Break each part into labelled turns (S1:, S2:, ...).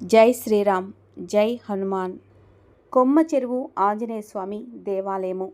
S1: జై శ్రీరామ్ జై హనుమాన్. కొమ్మ చెరువు ఆంజనేయ స్వామి దేవాలయము.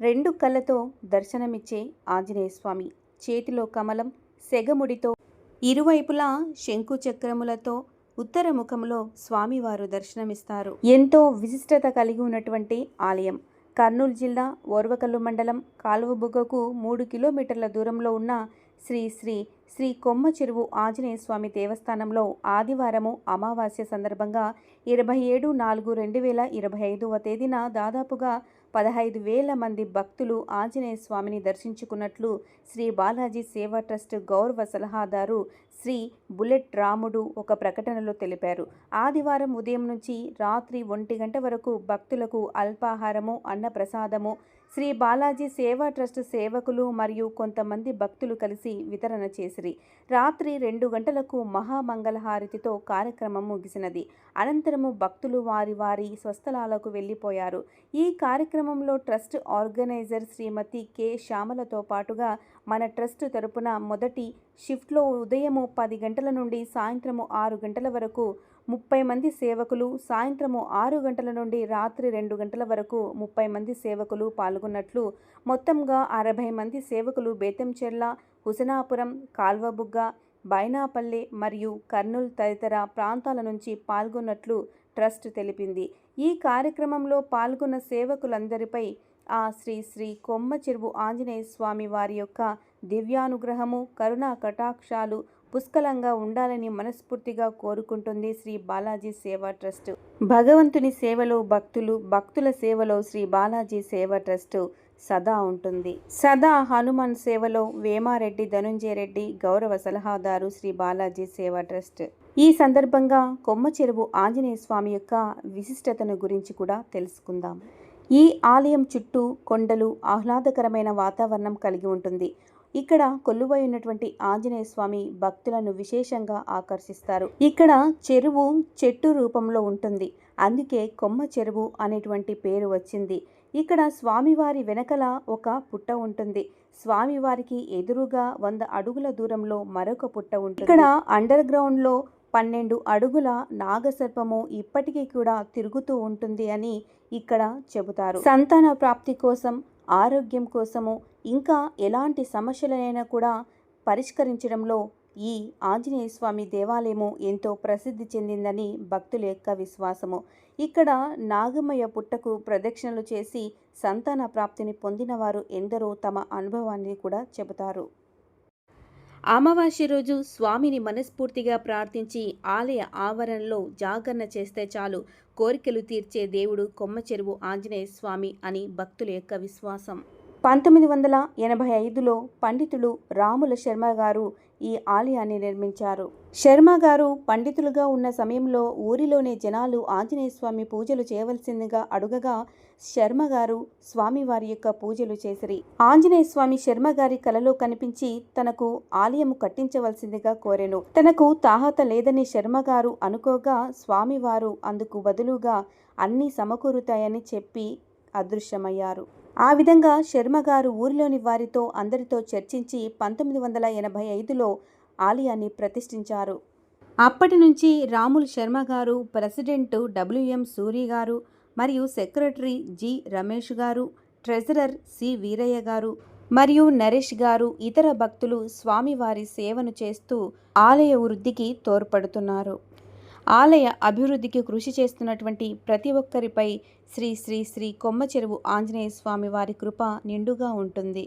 S1: రెండు కళ్ళతో దర్శనమిచ్చే ఆంజనేయ స్వామి. చేతిలో కమలం సెగముడితో ఇరువైపులా శంకు చక్రములతో ఉత్తర ముఖంలో స్వామివారు దర్శనమిస్తారు. ఎంతో విశిష్టత కలిగి ఉన్నటువంటి ఆలయం. కర్నూలు జిల్లా ఓర్వకల్లు మండలం కాలువబుగ్గకు మూడు కిలోమీటర్ల దూరంలో ఉన్న శ్రీ శ్రీ శ్రీ కొమ్మ చెరువు ఆంజనేయ స్వామి దేవస్థానంలో ఆదివారము అమావాస్య సందర్భంగా ఇరవై ఏడు నాలుగు రెండు వేల ఇరవై ఐదవ తేదీన దాదాపుగా పదహైదు వేల మంది భక్తులు ఆంజనేయ స్వామిని దర్శించుకున్నట్లు శ్రీ బాలాజీ సేవా ట్రస్ట్ గౌరవ సలహాదారు శ్రీ బుల్లెట్ రాముడు ఒక ప్రకటనలో తెలిపారు. ఆదివారం ఉదయం నుంచి రాత్రి ఒంటి గంట వరకు భక్తులకు అల్పాహారము అన్నప్రసాదము శ్రీ బాలాజీ సేవా ట్రస్ట్ సేవకులు మరియు కొంతమంది భక్తులు కలిసి వితరణ చేసిరి. రాత్రి రెండు గంటలకు మహామంగళహారతితో కార్యక్రమం ముగిసినది. అనంతరము భక్తులు వారి వారి స్వస్థలాలకు వెళ్ళిపోయారు. ఈ కార్యక్రమంలో ట్రస్ట్ ఆర్గనైజర్ శ్రీమతి కె. శ్యామలతో పాటుగా మన ట్రస్ట్ తరపున మొదటి షిఫ్ట్లో ఉదయము పది గంటల నుండి సాయంత్రము ఆరు గంటల వరకు ముప్పై మంది సేవకులు సాయంత్రము ఆరు గంటల నుండి రాత్రి రెండు గంటల వరకు ముప్పై మంది సేవకులు పాల్గొన్నట్లు మొత్తంగా అరవై మంది సేవకులు బేతంచెర్ల హుసనాపురం కాల్వబుగ్గ బైనాపల్లె మరియు కర్నూలు తదితర ప్రాంతాల నుంచి పాల్గొన్నట్లు ట్రస్ట్ తెలిపింది. ఈ కార్యక్రమంలో పాల్గొన్న సేవకులందరిపై ఆ శ్రీ శ్రీ కొమ్మ చెరువు ఆంజనేయ స్వామి వారి యొక్క దివ్యానుగ్రహము కరుణా కటాక్షాలు పుష్కలంగా ఉండాలని మనస్ఫూర్తిగా కోరుకుంటుంది శ్రీ బాలాజీ సేవా ట్రస్ట్. భగవంతుని సేవలో భక్తులు భక్తుల సేవలో శ్రీ బాలాజీ సేవా ట్రస్ట్ సదా ఉంటుంది. సదా హనుమాన్ సేవలో వేమారెడ్డి ధనుంజయ రెడ్డి గౌరవ సలహాదారు శ్రీ బాలాజీ సేవా ట్రస్ట్. ఈ సందర్భంగా కొమ్మ చెరువు ఆంజనేయ స్వామి యొక్క విశిష్టతను గురించి కూడా తెలుసుకుందాం. ఈ ఆలయం చుట్టూ కొండలు ఆహ్లాదకరమైన వాతావరణం కలిగి ఉంటుంది. ఇక్కడ కొలువై ఉన్నటువంటి ఆంజనేయ స్వామి భక్తులను విశేషంగా ఆకర్షిస్తారు. ఇక్కడ చెరువు చెట్టు రూపంలో ఉంటుంది. అందుకే కొమ్మ చెరువు అనేటువంటి పేరు వచ్చింది. ఇక్కడ స్వామివారి వెనకల ఒక పుట్ట ఉంటుంది. స్వామివారికి ఎదురుగా వంద అడుగుల దూరంలో మరొక పుట్ట ఉంటుంది. ఇక్కడ అండర్ గ్రౌండ్లో పన్నెండు అడుగుల నాగసర్పము ఇప్పటికీ కూడా తిరుగుతూ ఉంటుంది అని ఇక్కడ చెబుతారు. సంతాన ప్రాప్తి కోసం ఆరోగ్యం కోసము ఇంకా ఎలాంటి సమస్యలనైనా కూడా పరిష్కరించడంలో ఈ ఆంజనేయ స్వామి దేవాలయము ఎంతో ప్రసిద్ధి చెందిందని భక్తుల యొక్క విశ్వాసము. ఇక్కడ నాగమయ్య పుట్టకు ప్రదక్షిణలు చేసి సంతాన ప్రాప్తిని పొందిన వారు ఎందరో తమ అనుభవాన్ని కూడా చెబుతారు. అమావాస్య రోజు స్వామిని మనస్ఫూర్తిగా ప్రార్థించి ఆలయ ఆవరణలో జాగరణ చేస్తే చాలు. కోరికలు తీర్చే దేవుడు కొమ్మ చెరువు ఆంజనేయ స్వామి అని భక్తుల యొక్క విశ్వాసం. పంతొమ్మిది వందల ఎనభై ఐదులో పండితులు రాముల శర్మ గారు ఈ ఆలయాన్ని నిర్మించారు. శర్మ గారు పండితులుగా ఉన్న సమయంలో ఊరిలోని జనాలు ఆంజనేయ స్వామి పూజలు చేయవలసిందిగా అడుగగా శర్మ గారు స్వామివారి యొక్క పూజలు చేసిరి. ఆంజనేయ స్వామి శర్మ గారి కలలో కనిపించి తనకు ఆలయము కట్టించవలసిందిగా కోరెను. తనకు తాహత లేదని శర్మ గారు అనుకోగా స్వామివారు అందుకు బదులుగా అన్నీ సమకూరుతాయని చెప్పి అదృశ్యమయ్యారు. ఆ విధంగా శర్మ గారు ఊరిలోని వారితో అందరితో చర్చించి పంతొమ్మిది వందల ఎనభై ఐదులో ఆలయాన్ని ప్రతిష్ఠించారు. అప్పటి నుంచి రాములు శర్మ గారు ప్రెసిడెంట్ డబ్ల్యూఎం సూరి గారు మరియు సెక్రటరీ జి రమేష్ గారు ట్రెజరర్ సి వీరయ్య గారు మరియు నరేష్ గారు ఇతర భక్తులు స్వామివారి సేవను చేస్తూ ఆలయ వృద్ధికి తోడ్పడుతున్నారు. ఆలయ అభివృద్ధికి కృషి చేస్తున్నటువంటి ప్రతి ఒక్కరిపై శ్రీ శ్రీ శ్రీ కొమ్మ చెరువు ఆంజనేయ స్వామి వారి కృప నిండుగా ఉంటుంది.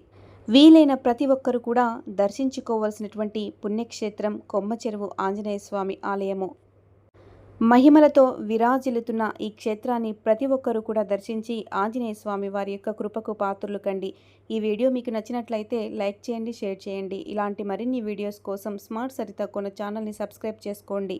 S1: వీలైన ప్రతి ఒక్కరు కూడా దర్శించుకోవలసినటువంటి పుణ్యక్షేత్రం కొమ్మ చెరువు ఆంజనేయ స్వామి ఆలయము. మహిమలతో విరాజిల్లుతున్న ఈ క్షేత్రాన్ని ప్రతి ఒక్కరూ కూడా దర్శించి ఆంజనేయ స్వామి వారి యొక్క కృపకు పాత్రలు కండి. ఈ వీడియో మీకు నచ్చినట్లయితే లైక్ చేయండి షేర్ చేయండి. ఇలాంటి మరిన్ని వీడియోస్ కోసం స్మార్ట్ సరిత కొన ఛానల్ని సబ్స్క్రైబ్ చేసుకోండి.